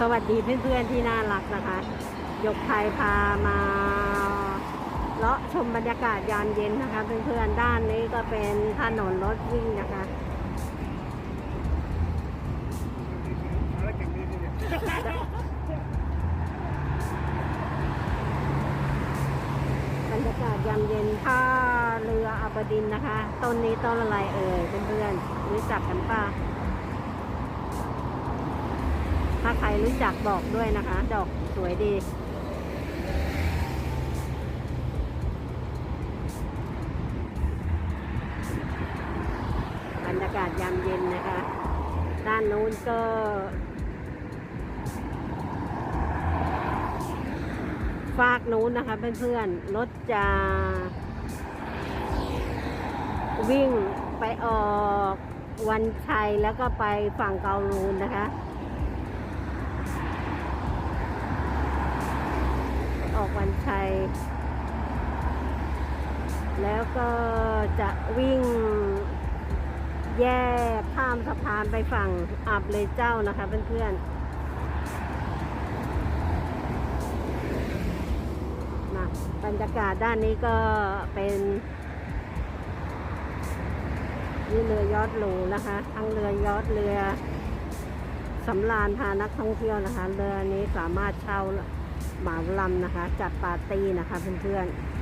สวัสดีเพื่อนๆที่น่ารักนะคะ ยกไทยพามาเลาะชมบรรยากาศยามเย็นนะคะ เพื่อนๆด้านนี้ก็เป็นถนนรถวิ่งนะคะบรรยากาศยามเย็นท่าเรืออับดินนะคะ ต้นนี้ต้นอะไรเอ่ยเพื่อนๆรู้จักกันป่ะ ถ้าใค รรู้จักบอกด้วยนะคะ ดอกสวยดี บรรยากาศยามเย็นนะคะ ด้านนู้นก็ฝากนู้นนะคะเพื่อนๆรถจะวิ่งไปออกวันชัยแล้วก็ไปฝั่งเกาลูนนะคะ ออกวันชัย แล้วก็จะวิ่งแยกข้ามสะพานไปฝั่งอาบเลยเจ้านะคะเพื่อนๆนะบรรยากาศด้านนี้ก็เป็นนี่เรือยอดหรูนะคะ ทั้งเรือยอดเรือสำราญพานักท่องเที่ยวนะคะ เรือนี้สามารถเช่า หมาลำนะคะ จัดปาร์ตี้นะคะเพื่อนๆ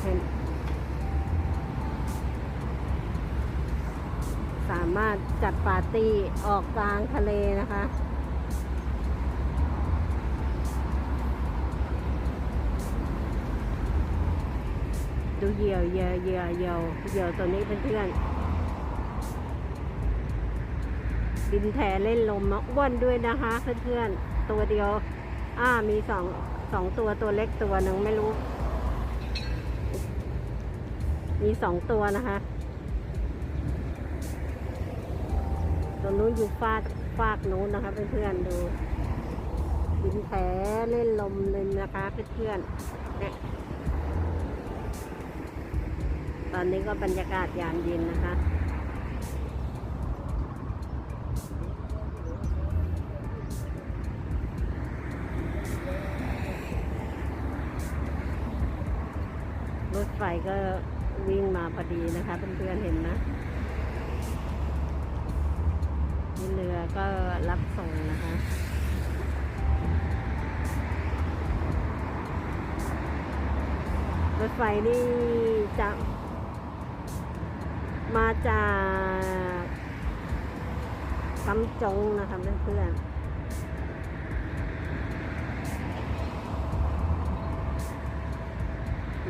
เห็นสามารถจัดปาร์ตี้ออกกลางทะเลนะคะ ดูเหยี่ยวเหยี่ยวเหยี่ยวเหยี่ยวเหยี่ยวตัวนี้เพื่อนๆ บินแถเล่นลมมาอ้วนด้วยนะคะเพื่อนๆ ตัวเดียว อ่ามีสองสองตัวตัวเล็กตัวหนึ่งไม่รู้ มีสองตัวนะคะ ตัวนู้นอยู่ฟากฟากนู้นนะคะเพื่อนๆดูบินแผลเล่นลมเลยนะคะเพื่อนๆเนี่ยตอนนี้ก็บรรยากาศยามเย็นนะคะ ถไฟก็วิ่งมาพอดีนะคะเพื่อนๆเห็นนะนี่เรือก็รับส่งนะคะรถไฟนี่จะมาจากคำจงนะคะเพื่อนๆ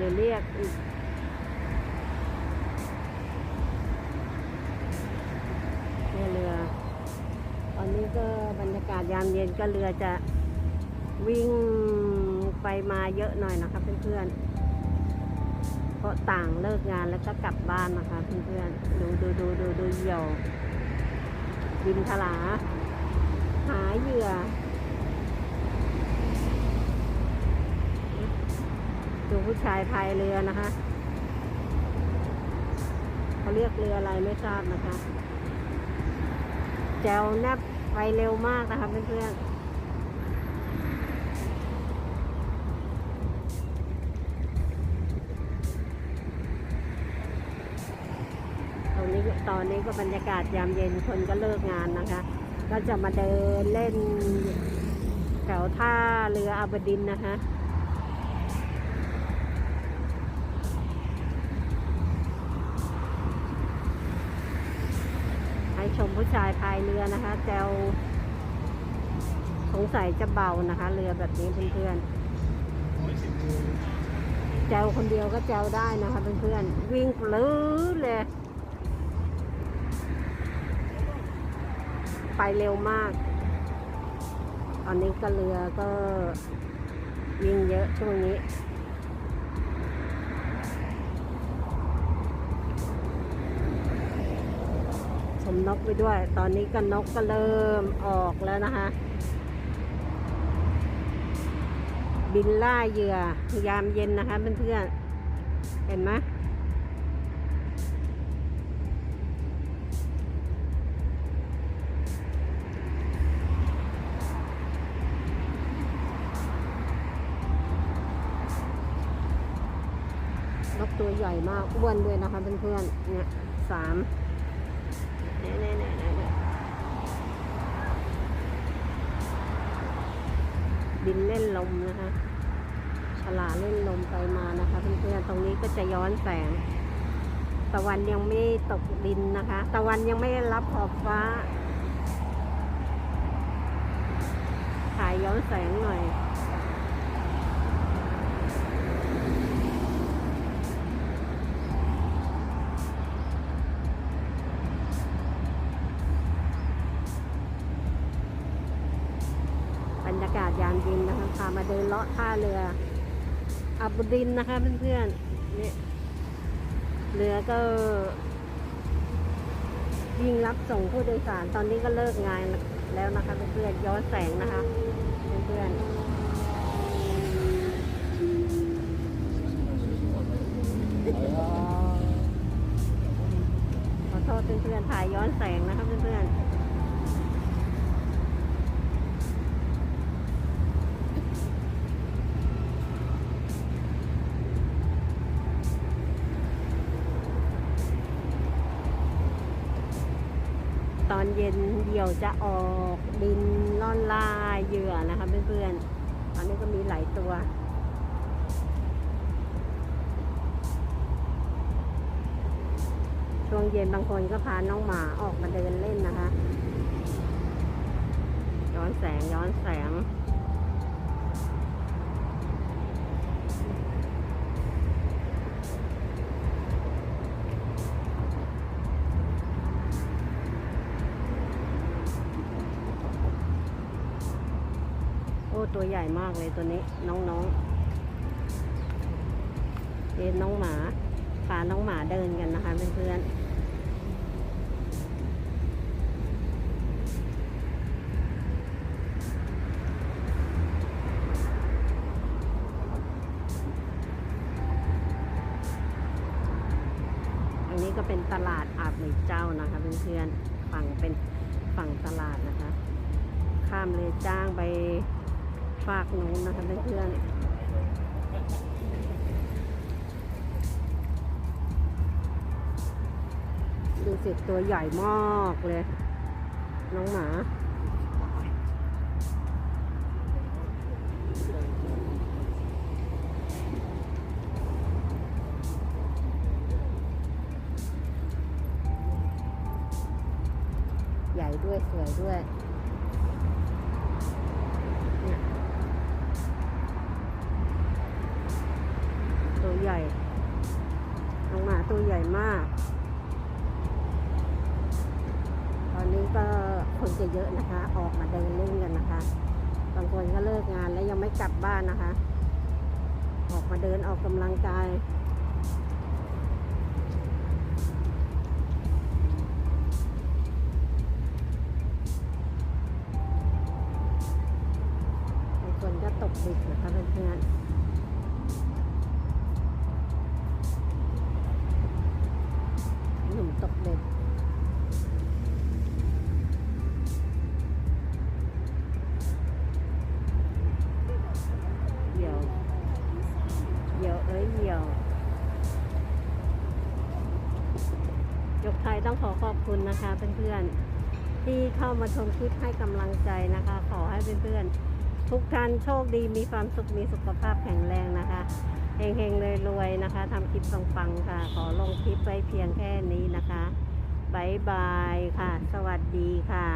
หรือเรียกอีกเรือ ตอนนี้ก็บรรยากาศยามเย็นก็เรือจะวิ่งไปมาเยอะหน่อยนะคะเพื่อนๆ เพราะต่างเลิกงานแล้วก็กลับบ้านนะคะเพื่อนๆ ดูดูดูดูดูเหยี่ยวบินทลา หาเหยื่อ ดูผู้ชายพายเรือนะคะเขาเรียกเรืออะไรไม่ทราบนะคะแจวแนบไปเร็วมากนะคะเพื่อนๆตอนนี้ตอนนี้ก็บรรยากาศยามเย็นคนก็เลิกงานนะคะ ก็จะมาเดินเล่นแถวท่าเรืออาบดินนะคะ ชมผู้ชายพายเรือนะคะแจวสงสัยจะเบานะคะ เรือแบบนี้เพื่อนๆแจวคนเดียวก็แจวได้นะคะเพื่อนๆวิ่งปลื้ดเลยไปเร็วมาก ตอนนี้ก็เรือก็วิ่งเยอะช่วงนี้ นกไปด้วย ตอนนี้กันนกก็เริ่มออกแล้วนะคะ บินล่าเหยื่อยามเย็นนะคะเพื่อนๆ เห็นไหมนกตัวใหญ่มากอ้วนด้วยนะคะเพื่อนๆเนี่ยสาม เนี่ยเนี่ยเนี่ยเนี่ยบินเล่นลมนะคะ ฉลาเล่นลมไปมานะคะเพื่อนๆตรงนี้ก็จะย้อนแสง ตะวันยังไม่ตกดินนะคะ ตะวันยังไม่รับขอบฟ้า ถ่ายย้อนแสงหน่อย รรยากาศยามเย็นนะคะพามาเดินเลาะท่าเรือ อับดินนะคะเพื่อนๆเนี่ยเรือก็วิ่งรับส่งผู้โดยสารตอนนี้ก็เลิกงานแล้วนะคะเพื่อนๆย้อนแสงนะคะเพื่อนๆขอโทษเพื่อนๆถ่ายย้อนแสงนะคะเพื่อน ตอนเย็นเดี่ยวจะออกบินล่อนล่าเหยื่อนะคะเพื่อนๆ ตอนนี้ก็มีหลายตัว ช่วงเย็นบางคนก็พาน้องหมาออกมาเดินเล่นนะคะ ย้อนแสงย้อนแสง ตัวใหญ่มากเลยตัวนี้ น้องๆเป็นน้องหมาพาน้องหมาเดินกันนะคะเพื่อนๆอันนี้ก็เป็นตลาดอาบหรือเจ้านะคะเพื่อนๆฝั่งเป็นฝั่งตลาดนะคะ ข้ามเลยจ้างไป ฝากหนูนะคะเพื่อนดูสิตัวใหญ่มากเลย น้องหมาใหญ่ด้วย สวยด้วย ญ่น้องหมาตัวใหญ่มาก ตอนนี้ก็คนจะเยอะนะคะ ออกมาเดินเล่นกันนะคะ บางคนก็เลิกงานแล้วยังไม่กลับบ้านนะคะ ออกมาเดินออกกำลังกายบางคนก็ตกดึกนะคะเพื่อนๆ หนุ่มตกดึกเหี่ยวเหี่ยวเอ้ยเหี่ยวยกไทยต้องขอขอบคุณนะคะเพื่อนๆที่เข้ามาชมคลิปให้กำลังใจนะคะ ขอให้เพื่อนๆทุกท่านโชคดีมีความสุขมีสุขภาพแข็งแรงนะคะ เฮงๆรวยๆนะคะทำคลิปฟังๆค่ะ ขอลงคลิปไว้เพียงแค่นี้นะคะบายบายค่ะ สวัสดีค่ะ